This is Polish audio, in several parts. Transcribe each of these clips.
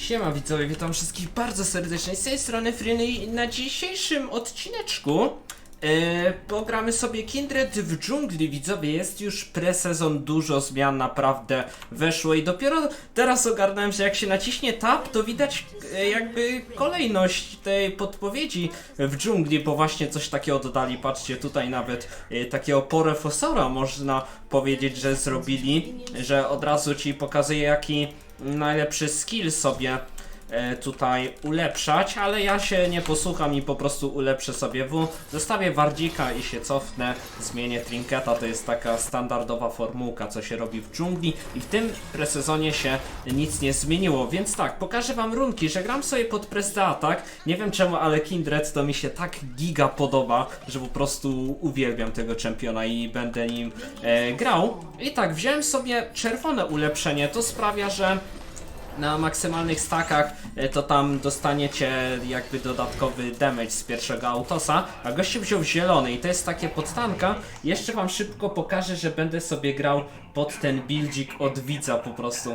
Siema widzowie, witam wszystkich bardzo serdecznie. Z tej strony Fryny i na dzisiejszym odcineczku e, pogramy sobie Kindred w dżungli. Widzowie, jest już presezon, dużo zmian naprawdę weszło i dopiero teraz ogarnąłem, że jak się naciśnie tab, to widać e, jakby kolejność tej podpowiedzi w dżungli, bo właśnie coś takiego dodali, patrzcie tutaj nawet e, takiego porefosora można powiedzieć, że zrobili, że od razu ci pokazuje jaki najlepszy skill sobie tutaj ulepszać, ale ja się nie posłucham i po prostu ulepszę sobie W. Zostawię Wardzika i się cofnę, zmienię Trinketa, to jest taka standardowa formułka, co się robi w dżungli i w tym presezonie się nic nie zmieniło, więc tak, pokażę wam runki, że gram sobie pod press the attack, nie wiem czemu, ale Kindred to mi się tak giga podoba, że po prostu uwielbiam tego czempiona i będę nim e, grał. I tak, wziąłem sobie czerwone ulepszenie, to sprawia, że na maksymalnych stakach e, to tam dostaniecie jakby dodatkowy damage z pierwszego autosa, a gościu wziął zielony i to jest takie podstanka. Jeszcze wam szybko pokażę, że będę sobie grał pod ten buildzik od widza po prostu.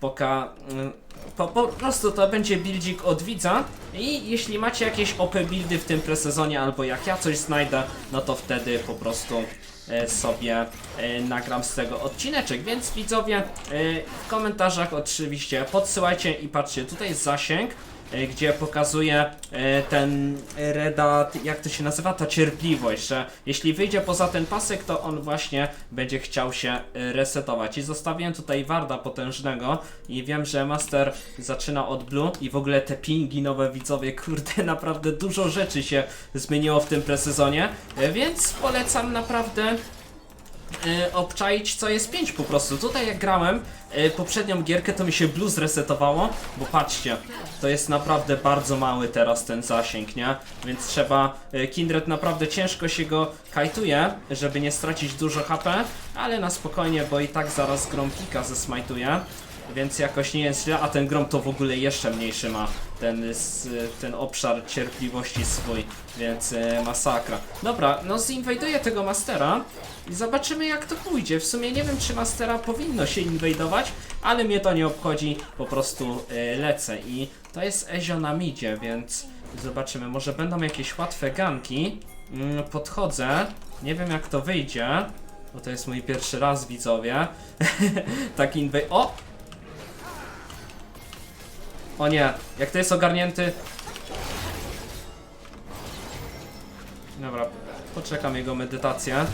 Poka... mm, Po, po prostu to będzie buildzik od widza. I jeśli macie jakieś OP buildy w tym presezonie albo jak ja coś znajdę, no to wtedy po prostu e, sobie e, nagram z tego odcineczek, więc widzowie w komentarzach oczywiście podsyłajcie i patrzcie, tutaj jest zasięg, gdzie pokazuje e, ten redat, jak to się nazywa, ta cierpliwość, że jeśli wyjdzie poza ten pasek, to on właśnie będzie chciał się e, resetować. I zostawiłem tutaj Warda potężnego i wiem, że Master zaczyna od Blue i w ogóle te pingi nowe widzowie, kurde, naprawdę dużo rzeczy się zmieniło w tym presezonie, e, więc polecam naprawdę e, obczaić co jest 5 po prostu. Tutaj jak grałem e, poprzednią gierkę to mi się blues resetowało, bo patrzcie, to jest naprawdę bardzo mały teraz ten zasięg, nie? Więc trzeba, e, Kindred naprawdę ciężko się go kajtuje, żeby nie stracić dużo HP, ale na spokojnie, bo i tak zaraz Grompika zesmajtuje. Więc jakoś nie jest źle, a ten grom to w ogóle jeszcze mniejszy ma ten, ten obszar cierpliwości swój, więc e, masakra. Dobra, no zinwajduję tego mastera i zobaczymy jak to pójdzie. W sumie nie wiem czy mastera powinno się inwajdować, ale mnie to nie obchodzi, po prostu e, lecę i to jest Ezio na midzie, więc zobaczymy, może będą jakieś łatwe ganki. Mm, podchodzę, nie wiem jak to wyjdzie, bo to jest mój pierwszy raz widzowie. tak inwej... O! O nie, jak to jest ogarnięty. Dobra, poczekam jego medytację.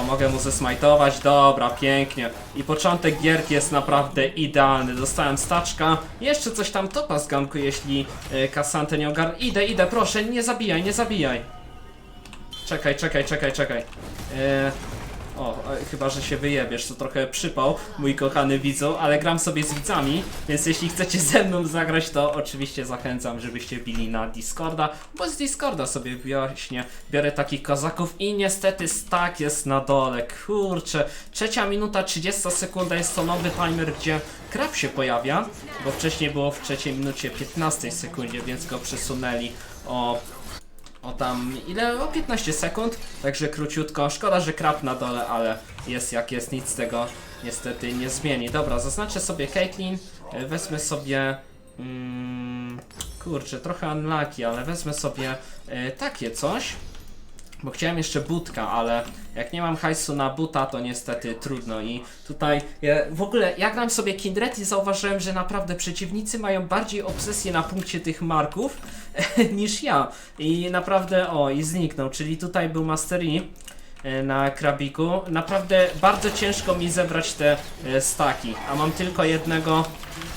O, mogę mu zesmajtować, dobra, pięknie. I początek gierki jest naprawdę idealny. Dostałem staczka, jeszcze coś tam topa z ganku, jeśli e, Kasantę nie ogarnę. Idę, idę, proszę, nie zabijaj, nie zabijaj. Czekaj, czekaj, czekaj, czekaj. E, o, e, chyba, że się wyjebiesz, to trochę przypał, mój kochany widzu, ale gram sobie z widzami, więc jeśli chcecie ze mną zagrać, to oczywiście zachęcam, żebyście bili na Discorda, bo z Discorda sobie właśnie biorę takich kozaków i niestety stack jest na dole, kurczę, trzecia minuta 30 sekunda jest to nowy timer, gdzie krab się pojawia, bo wcześniej było w trzeciej minucie 15 sekundzie, więc go przesunęli o o tam, ile? O 15 sekund, także króciutko. Szkoda, że krab na dole, ale jest jak jest, nic z tego niestety nie zmieni. Dobra, zaznaczę sobie Caitlyn, e, wezmę sobie... Mm, kurczę, trochę unlucky, ale wezmę sobie e, takie coś. Bo chciałem jeszcze budka, ale jak nie mam hajsu na buta, to niestety trudno i tutaj ja, w ogóle ja gram sobie Kindred i zauważyłem, że naprawdę przeciwnicy mają bardziej obsesję na punkcie tych marków niż ja i naprawdę, o i zniknął, czyli tutaj był Master Yi e, na krabiku. Naprawdę bardzo ciężko mi zebrać te e, staki, a mam tylko jednego,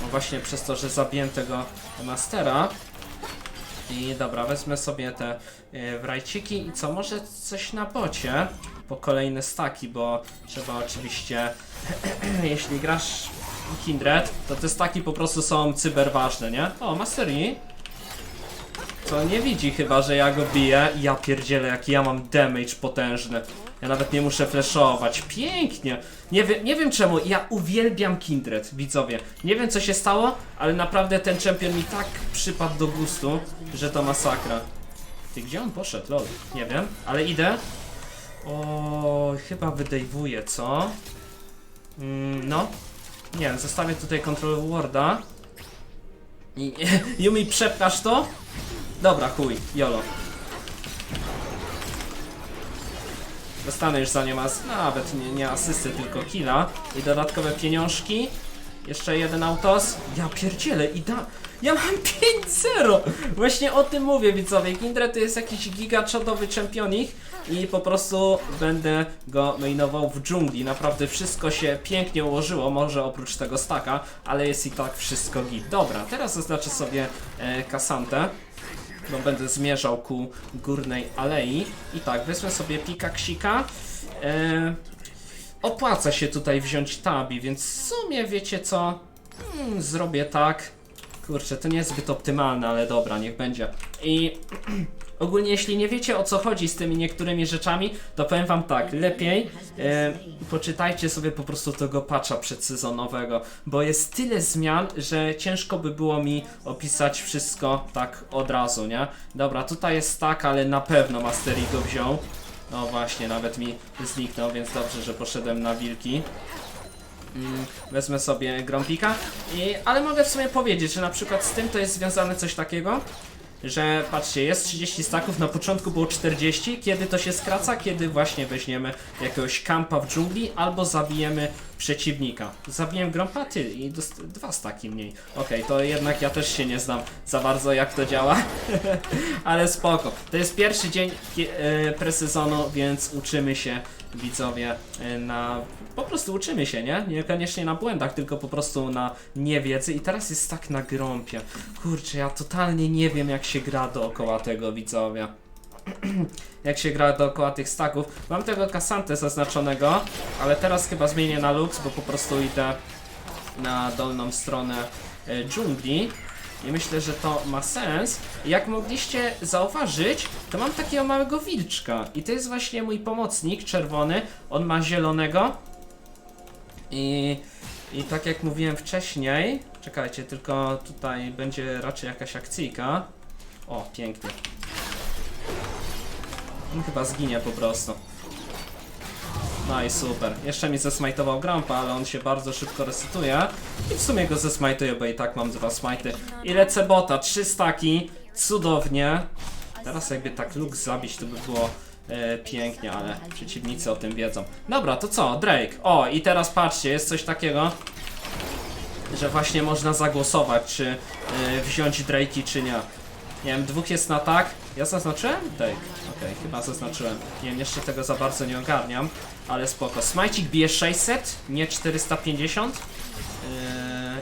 no właśnie przez to, że zabiłem tego Mastera. I dobra, wezmę sobie te e, wrajciki i co, może coś na bocie po kolejne staki, bo trzeba oczywiście, jeśli grasz Kindred, to te staki po prostu są cyberważne, nie? O, Mastery. Co nie widzi chyba, że ja go biję. Ja pierdzielę, jaki ja mam damage potężny. Ja nawet nie muszę flashować. Pięknie. Nie, wie, nie wiem czemu, ja uwielbiam Kindred, widzowie. Nie wiem co się stało, ale naprawdę ten champion mi tak przypadł do gustu, że to masakra. Ty, gdzie on poszedł, lol? Nie wiem, ale idę. O, chyba wydejwuję, co? Mm, no. Nie wiem, zostawię tutaj control warda. I, Yumi, przepchasz to? Dobra, chuj, jolo. Dostanę już za nią as nawet nie, nie asysty, tylko killa. I dodatkowe pieniążki. Jeszcze jeden autos. Ja pierdzielę i da... Ja mam 5-0! Właśnie o tym mówię widzowie. Kindred to jest jakiś gigaczodowy czempionik i po prostu będę go mainował w dżungli. Naprawdę wszystko się pięknie ułożyło, może oprócz tego staka, ale jest i tak wszystko git. Dobra, teraz zaznaczę sobie e, kasantę bo będę zmierzał ku górnej alei. I tak, wezmę sobie pikaksika. E, opłaca się tutaj wziąć tabi, więc w sumie wiecie co? Hmm, zrobię tak. Kurczę, to nie jest zbyt optymalne, ale dobra, niech będzie. I ogólnie, jeśli nie wiecie o co chodzi z tymi niektórymi rzeczami, to powiem wam tak, lepiej e, poczytajcie sobie po prostu tego patcha przedsezonowego, bo jest tyle zmian, że ciężko by było mi opisać wszystko tak od razu, nie? Dobra, tutaj jest tak, ale na pewno Mastery go wziął. No właśnie, nawet mi zniknął, więc dobrze, że poszedłem na wilki. Mm, wezmę sobie Grompika. I, ale mogę w sumie powiedzieć, że na przykład z tym to jest związane coś takiego, że patrzcie, jest 30 staków, na początku było 40, kiedy to się skraca, kiedy właśnie weźmiemy jakiegoś kampa w dżungli, albo zabijemy przeciwnika. Zabiłem Grompa, ty i dwa staki mniej. Okej, to jednak ja też się nie znam za bardzo jak to działa, ale spoko. To jest pierwszy dzień e, presezonu, więc uczymy się widzowie e, na... Po prostu uczymy się, nie? Niekoniecznie na błędach, tylko po prostu na niewiedzy i teraz jest tak na grąpie. Kurczę, ja totalnie nie wiem jak się gra dookoła tego widzowie. jak się gra dookoła tych staków. Mam tego kasantę zaznaczonego, ale teraz chyba zmienię na lux, bo po prostu idę na dolną stronę e, dżungli. I myślę, że to ma sens. Jak mogliście zauważyć, to mam takiego małego wilczka. I to jest właśnie mój pomocnik czerwony. On ma zielonego. I, I tak jak mówiłem wcześniej, czekajcie, tylko tutaj będzie raczej jakaś akcyjka. O, pięknie. On chyba zginie po prostu. No i super. Jeszcze mi zesmajtował Grampa, ale on się bardzo szybko resetuje. I w sumie go zesmajtuję, bo i tak mam dwa smajty. I lecę bota, trzy staki. Cudownie. Teraz jakby tak Lux zabić, to by było e, pięknie, ale przeciwnicy o tym wiedzą. Dobra, to co? Drake. O, i teraz patrzcie, jest coś takiego, że właśnie można zagłosować, czy e, wziąć Drake'i, czy nie. Nie wiem, dwóch jest na tak. Ja zaznaczyłem? Drake. Okej, chyba zaznaczyłem. Nie wiem, jeszcze tego za bardzo nie ogarniam, ale spoko. Smajcik bije 600, nie 450. Yy,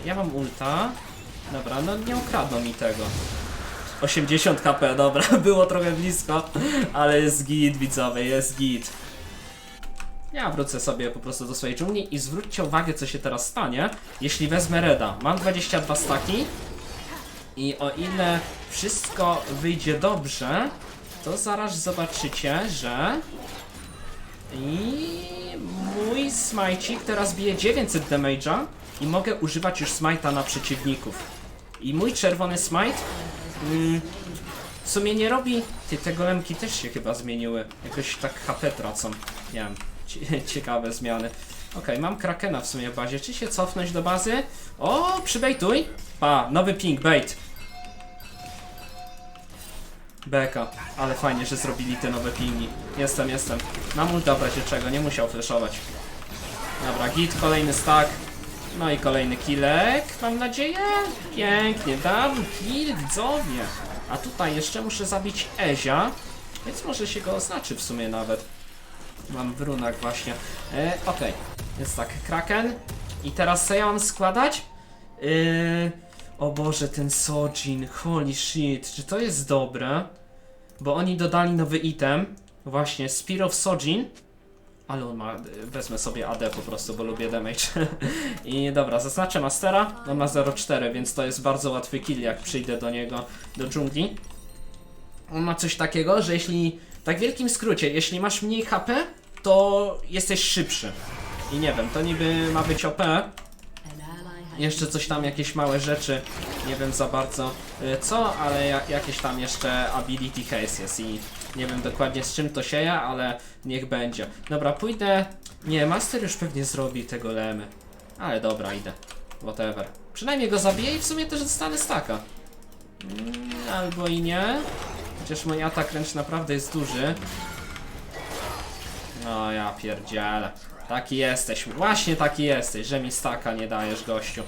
ja mam ulta. Dobra, no nie ukradną mi tego. 80 kp, dobra, było trochę blisko, ale jest git widzowie, jest git. Ja wrócę sobie po prostu do swojej dżungli i zwróćcie uwagę co się teraz stanie, jeśli wezmę Reda. Mam 22 staki i o ile wszystko wyjdzie dobrze, to zaraz zobaczycie, że i mój smajcik teraz bije 900 damage'a i mogę używać już smajta na przeciwników. I mój czerwony smite mm, w sumie nie robi... Ty, te golemki też się chyba zmieniły. Jakoś tak HP tracą. Nie wiem, cie- ciekawe zmiany. Okej, mam Krakena w sumie w bazie. Czy się cofnąć do bazy? O, przybejtuj! Pa, nowy ping, bait. Beka, ale fajnie, że zrobili te nowe pingi. Jestem, jestem. Mam w razie czego, nie musiał flashować. Dobra, git, kolejny stack. No i kolejny killek, mam nadzieję. Pięknie, dam kill, widzowie. A tutaj jeszcze muszę zabić Ezia, więc może się go oznaczy w sumie nawet. Mam w runach właśnie. E, Okej, jest tak, Kraken. I teraz co ja mam składać? Yy, o Boże, ten Sojin, holy shit, czy to jest dobre? Bo oni dodali nowy item, właśnie Spear of Sojin. Ale on ma, wezmę sobie AD po prostu, bo lubię damage. I dobra, zaznaczę Mastera, on ma 0,4, więc to jest bardzo łatwy kill, jak przyjdę do niego, do dżungli. On ma coś takiego, że jeśli, tak w wielkim skrócie, jeśli masz mniej HP, to jesteś szybszy. I nie wiem, to niby ma być OP, jeszcze coś tam, jakieś małe rzeczy, nie wiem za bardzo y, co, ale ja, jakieś tam jeszcze ability case jest i nie wiem dokładnie z czym to się je, ale niech będzie. Dobra, pójdę, nie, Master już pewnie zrobi tego lemy, ale dobra, idę. Whatever. Przynajmniej go zabiję i w sumie też dostanę staka. Mm, albo i nie. Chociaż mój atak wręcz naprawdę jest duży. No ja pierdzielę. Taki jesteś. Właśnie taki jesteś, że mi staka nie dajesz, gościu.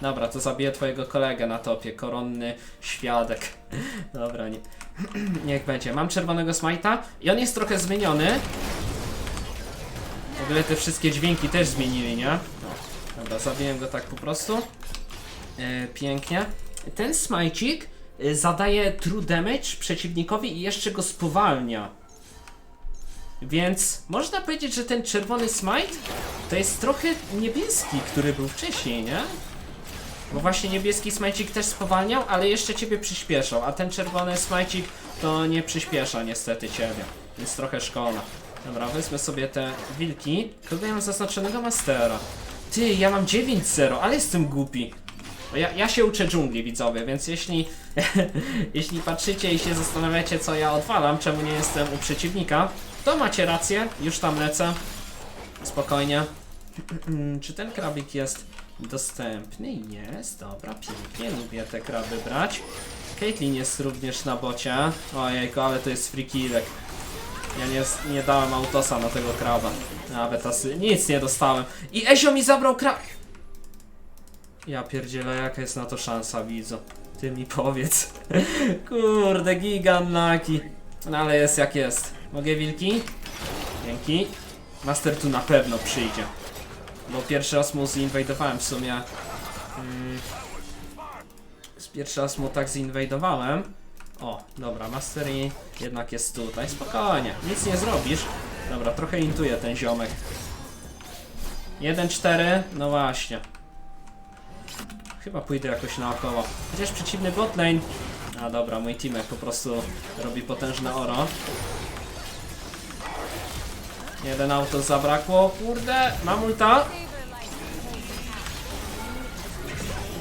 Dobra, to zabiję twojego kolegę na topie. Koronny świadek. Dobra, nie. Niech będzie. Mam czerwonego smajta i on jest trochę zmieniony. W ogóle te wszystkie dźwięki też zmienili, nie? Dobra, zabiłem go tak po prostu. E, pięknie. Ten smajcik zadaje true damage przeciwnikowi i jeszcze go spowalnia. Więc można powiedzieć, że ten czerwony smite to jest trochę niebieski, który był wcześniej, nie? Bo właśnie niebieski smajcik też spowalniał, ale jeszcze ciebie przyspieszał, a ten czerwony smajcik to nie przyspiesza niestety ciebie. Więc trochę szkoda. Dobra, wezmę sobie te wilki. Kogo ja mam zaznaczonego mastera? Ty, ja mam 9-0, ale jestem głupi. Bo Ja, ja się uczę dżungli, widzowie, więc jeśli, jeśli patrzycie i się zastanawiacie, co ja odwalam, czemu nie jestem u przeciwnika, to macie rację, już tam lecę. Spokojnie. Czy ten krabik jest dostępny? Jest, dobra, pięknie, lubię te kraby brać. Caitlyn jest również na bocie. Ojejku, ale to jest free killek. Ja nie, nie dałem autosa na tego kraba. Nawet asy, nic nie dostałem. I Ezio mi zabrał krab... Ja pierdzielę, jaka jest na to szansa, widzu. Ty mi powiedz. Kurde, giganlaki. No ale jest jak jest. Mogę wilki? Dzięki. Master tu na pewno przyjdzie. Bo pierwszy raz mu zinwajdowałem w sumie. Mm, z pierwszy raz mu tak zinwajdowałem. O, dobra, Mastery jednak jest tutaj. Spokojnie, nic nie zrobisz. Dobra, trochę intuje ten ziomek. 1-4, no właśnie. Chyba pójdę jakoś naokoło. Chociaż przeciwny botlane. A dobra, mój teamek po prostu robi potężne oro. Jeden auto zabrakło, kurde, mam ulta.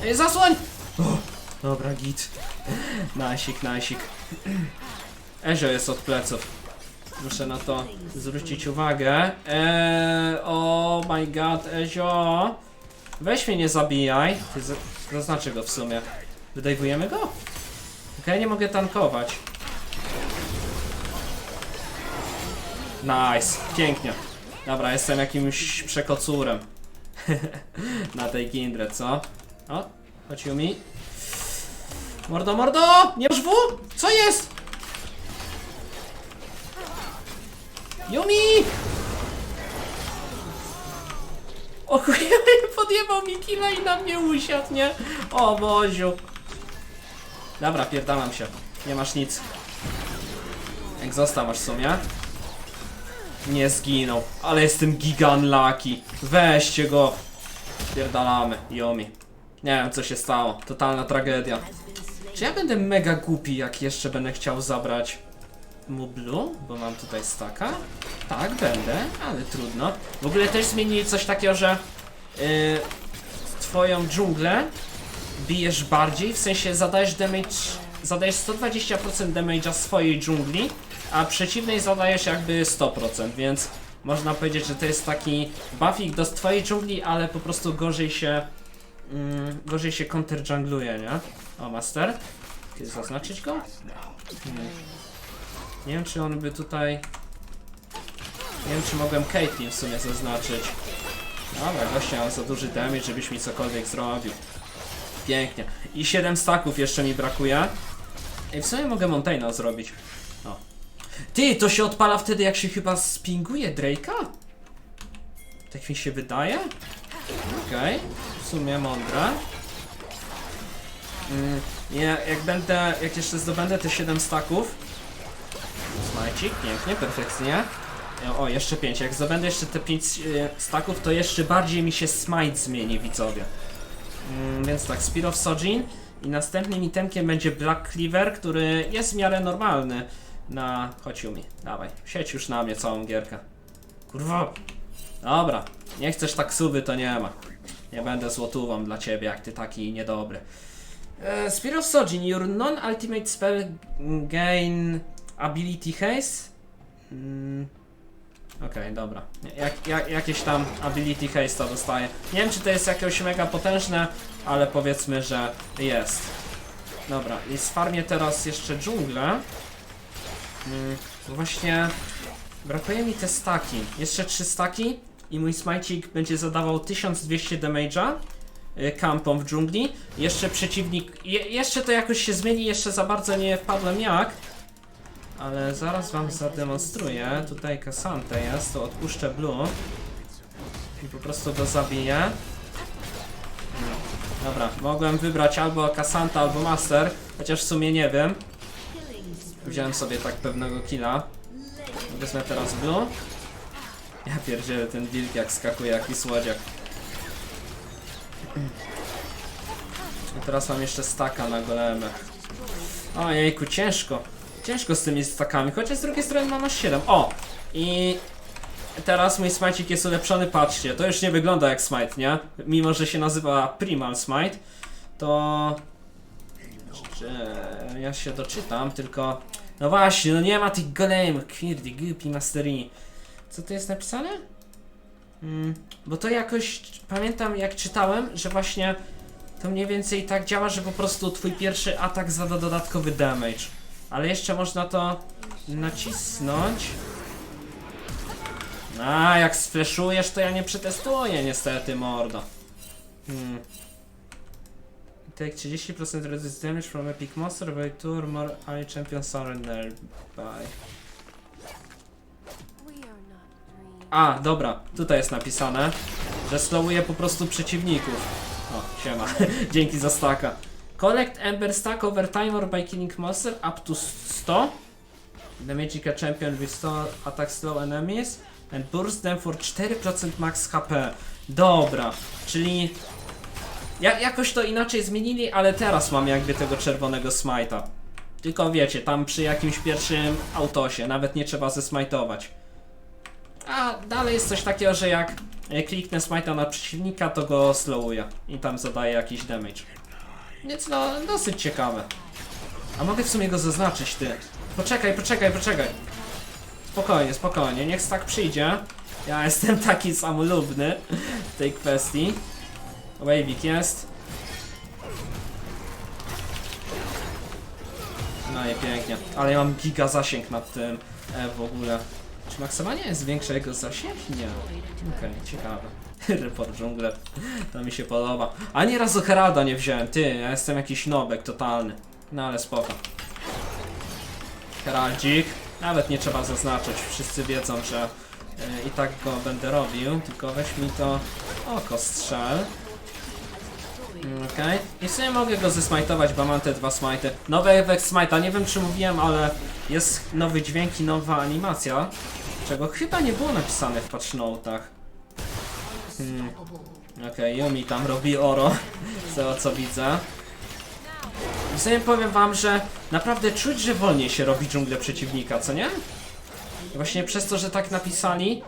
Ej, zasłoń! Dobra, git. Nasik, nasik. Ezio jest od pleców. Muszę na to zwrócić uwagę. Eee, oh my god, Ezio. Weź mnie nie zabijaj. Ty z- Zaznaczę go w sumie. Wydajwujemy go? Okej, nie mogę tankować. Nice, pięknie. Dobra, jestem jakimś przekocurem. Na tej Kindred, co? O, chodź Yumi. Mordo, mordo! Nie masz W? Co jest? Yumi! O chuj, podjebał mi killa i na mnie usiadł, nie? O Boziu. Dobra, pierdalam się. Nie masz nic. Egzosta masz w sumie. Nie zginął, ale jestem gigan lucky. Weźcie go. Pierdalamy, Yomi. Nie wiem co się stało, totalna tragedia. Czy ja będę mega głupi, jak jeszcze będę chciał zabrać mu blue? Bo mam tutaj staka? Tak, będę, ale trudno. W ogóle też zmienili coś takiego, że yy, twoją dżunglę bijesz bardziej, w sensie zadajesz damage, zadajesz 120% damage'a swojej dżungli, a przeciwnej zadajesz jakby 100%, więc można powiedzieć, że to jest taki buffik do twojej dżungli, ale po prostu gorzej się mm, gorzej się counter jungluje, nie? O, master. Kiedy zaznaczyć go? Hmm. Nie wiem, czy on by tutaj... Nie wiem, czy mogłem Caitlyn w sumie zaznaczyć. Dobra, gościa mam za duży damage, żebyś mi cokolwiek zrobił. Pięknie. I 7 staków jeszcze mi brakuje. I w sumie mogę Montaigne zrobić. O. Ty, to się odpala wtedy, jak się chyba spinguje Drake'a? Tak mi się wydaje? Okej, w sumie mądre. Mm, ja, jak będę, jak jeszcze zdobędę te 7 staków. Smajcik, pięknie, perfekcyjnie. O, jeszcze 5. Jak zdobędę jeszcze te 5 e, staków, to jeszcze bardziej mi się smite zmieni, widzowie. Mm, więc tak, Spear of Sojin. I następnym itemkiem będzie Black Cleaver, który jest w miarę normalny na... Chodź Yumi, dawaj, sieć już na mnie całą gierkę. Kurwa. Dobra, nie chcesz taksuby, to nie ma. Nie będę złotówą dla ciebie, jak ty taki niedobry. E, Spear of Sojin, your non-ultimate spell gain ability haste. Mm. Okej, dobra. Jak, jak, jakieś tam ability haste'a dostaje. Nie wiem, czy to jest jakieś mega potężne, ale powiedzmy, że jest. Dobra, i sfarmię teraz jeszcze dżunglę. Mm, właśnie brakuje mi te staki. Jeszcze trzy staki i mój smajcik będzie zadawał 1200 damage'a y, kampą w dżungli. Jeszcze przeciwnik... Je, jeszcze to jakoś się zmieni, jeszcze za bardzo nie wpadłem jak. Ale zaraz wam zademonstruję. Tutaj Kasante jest, to odpuszczę Blue. I po prostu go zabiję. Dobra, mogłem wybrać albo Kasanta, albo Master, chociaż w sumie nie wiem. Wziąłem sobie tak pewnego killa. Wezmę teraz Blue. Ja pierdzielę, ten wilk jak skakuje, jaki słodziak. I teraz mam jeszcze staka na golemy. Ojejku, ciężko. Ciężko z tymi stakami, chociaż z drugiej strony mam aż 7. O! I teraz mój smajcik jest ulepszony, patrzcie, to już nie wygląda jak smite, nie? Mimo, że się nazywa Primal Smite, to... Jeszcze ja się doczytam, tylko... No właśnie, no nie ma tych golemów, kurde, głupi mastery. Co tu jest napisane? Mm, bo to jakoś, pamiętam jak czytałem, że właśnie to mniej więcej tak działa, że po prostu twój pierwszy atak zada dodatkowy damage. Ale jeszcze można to nacisnąć. A, jak sfleszujesz, to ja nie przetestuję niestety, mordo. Hmm. Take 30% reduce damage from epic monster by two or more ally champion surrender by... A, dobra, tutaj jest napisane, że slowuje po prostu przeciwników. O, siema. Dzięki za staka. Collect Ember Stack over timer by killing monster up to 100. The Magica Champion restore attack slow enemies and burst them for 4% max HP. Dobra, czyli ja, jakoś to inaczej zmienili, ale teraz mam jakby tego czerwonego smite'a. Tylko wiecie, tam przy jakimś pierwszym autosie, nawet nie trzeba zesmajtować. A dalej jest coś takiego, że jak kliknę smite'a na przeciwnika, to go slowuje i tam zadaje jakiś damage. Więc no, dosyć ciekawe. A mogę w sumie go zaznaczyć, ty. Poczekaj, poczekaj, poczekaj. Spokojnie, spokojnie, niech tak przyjdzie. Ja jestem taki samolubny w tej kwestii. Wavik jest. No i pięknie. Ale ja mam giga zasięg nad tym e, w ogóle. Czy maksowanie jest większe jego zasięg? Nie. Okej, ciekawe. Report dżungler. To mi się podoba. Ani razu Heralda nie wziąłem. Ty, ja jestem jakiś nobek totalny. No ale spoko. Heraldzik. Nawet nie trzeba zaznaczyć. Wszyscy wiedzą, że e, i tak go będę robił. Tylko weź mi to oko strzel. Mm, Okej. I w sumie mogę go zesmajtować, bo mam te dwa smajty. Nowy efekt smajta, nie wiem czy mówiłem, ale jest nowy dźwięk i nowa animacja, czego chyba nie było napisane w patch notach. Hmm. Okej, Yumi tam robi oro, tego co widzę. W sumie powiem wam, że naprawdę czuć, że wolniej się robi dżunglę przeciwnika, co nie? Właśnie przez to, że tak napisali...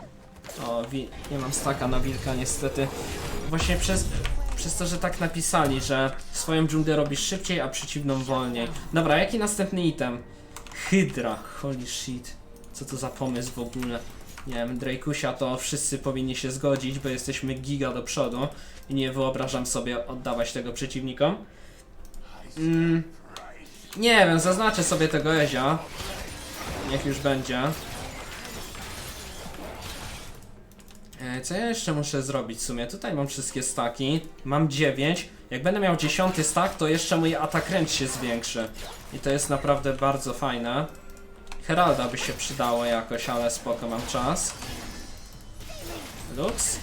O, nie mam staka na wilka niestety. Właśnie przez, przez to, że tak napisali, że swoją dżunglę robisz szybciej, a przeciwną wolniej. Dobra, jaki następny item? Hydra, holy shit. Co to za pomysł w ogóle? Nie wiem, Drakusia to wszyscy powinni się zgodzić, bo jesteśmy giga do przodu i nie wyobrażam sobie oddawać tego przeciwnikom. Mm, nie wiem, zaznaczę sobie tego Ezia. Niech już będzie. E, Co ja jeszcze muszę zrobić w sumie? Tutaj mam wszystkie staki. Mam 9. Jak będę miał 10 stak, to jeszcze mój atak ręcz się zwiększy. I to jest naprawdę bardzo fajne. Heralda by się przydało jakoś, ale spoko, mam czas. Lux.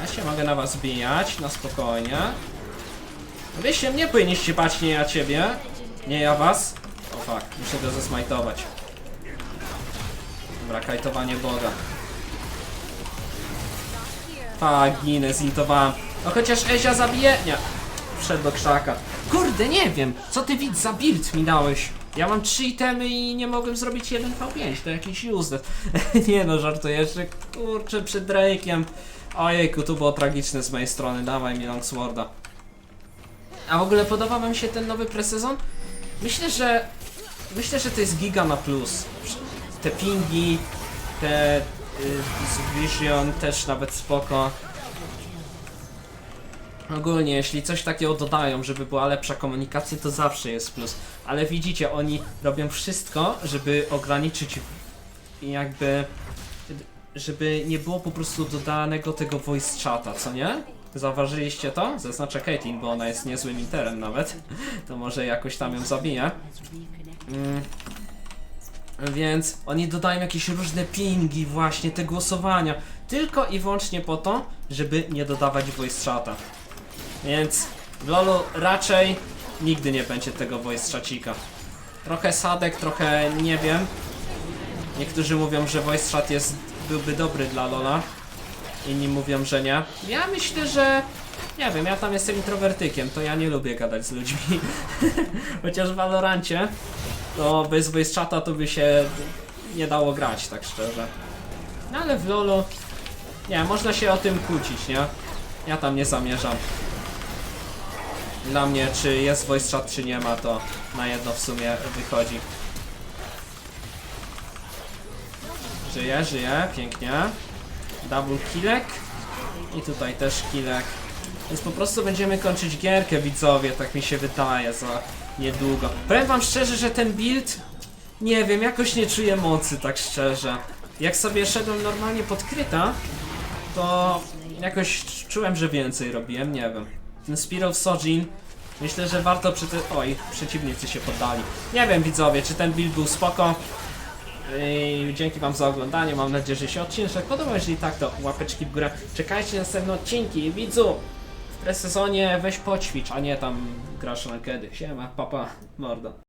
Ja się mogę na was bijać, na spokojnie. Wy się mnie powinniście bać, nie ja ciebie. Nie ja was. O fuck, muszę go zesmajtować. Dobra, kajtowanie Boga. Tak, ginę, zintowałem. No chociaż Ezia zabije... Nie. Wszedł do krzaka. Kurde, nie wiem. Co ty widz za build mi dałeś? Ja mam trzy itemy i nie mogłem zrobić 1v5. To jakiś useless. nie no, żartuję jeszcze. Kurczę, przed Drake'iem. Ojejku, to było tragiczne z mojej strony. Dawaj mi Longsworda. A w ogóle podoba wam się ten nowy presezon? Myślę, że... Myślę, że to jest giga na plus. Te pingi, te y, z Vision też nawet spoko. Ogólnie, jeśli coś takiego dodają, żeby była lepsza komunikacja, to zawsze jest plus. Ale widzicie, oni robią wszystko, żeby ograniczyć jakby żeby nie było po prostu dodanego tego voice chata, co nie? Zauważyliście to? Zaznaczę Caitlyn, bo ona jest niezłym interem nawet. To może jakoś tam ją zabije. Mm. Więc oni dodają jakieś różne pingi, właśnie te głosowania. Tylko i wyłącznie po to, żeby nie dodawać voice chata. Więc w LoLu raczej nigdy nie będzie tego voice czacika. Trochę sadek, trochę nie wiem. Niektórzy mówią, że voice chat jest, byłby dobry dla Lola. Inni mówią, że nie. Ja myślę, że... Nie wiem, ja tam jestem introwertykiem, to ja nie lubię gadać z ludźmi. Chociaż w Valorancie, to bez voice chata to by się nie dało grać, tak szczerze. No ale w LoLu... Nie, można się o tym kłócić, nie? Ja tam nie zamierzam. Dla mnie, czy jest voice chat, czy nie ma, to na jedno w sumie wychodzi. Żyje, żyje, pięknie. Double killek. I tutaj też killek. Więc po prostu będziemy kończyć gierkę, widzowie, tak mi się wydaje, za niedługo. Powiem wam szczerze, że ten build, nie wiem, jakoś nie czuję mocy, tak szczerze. Jak sobie szedłem normalnie pod kryta, to jakoś czułem, że więcej robiłem, nie wiem. Ten Spiral Sojin, myślę, że warto przy tym... Oj, przeciwnicy się poddali. Nie wiem, widzowie, czy ten build był spoko. Dzięki wam za oglądanie, mam nadzieję, że się odcinek podobał, jeżeli tak, to łapeczki w górę. Czekajcie na następne odcinki, widzu! W presezonie weź poćwicz, a nie tam grasz na kiedy. Siema, papa, mordo.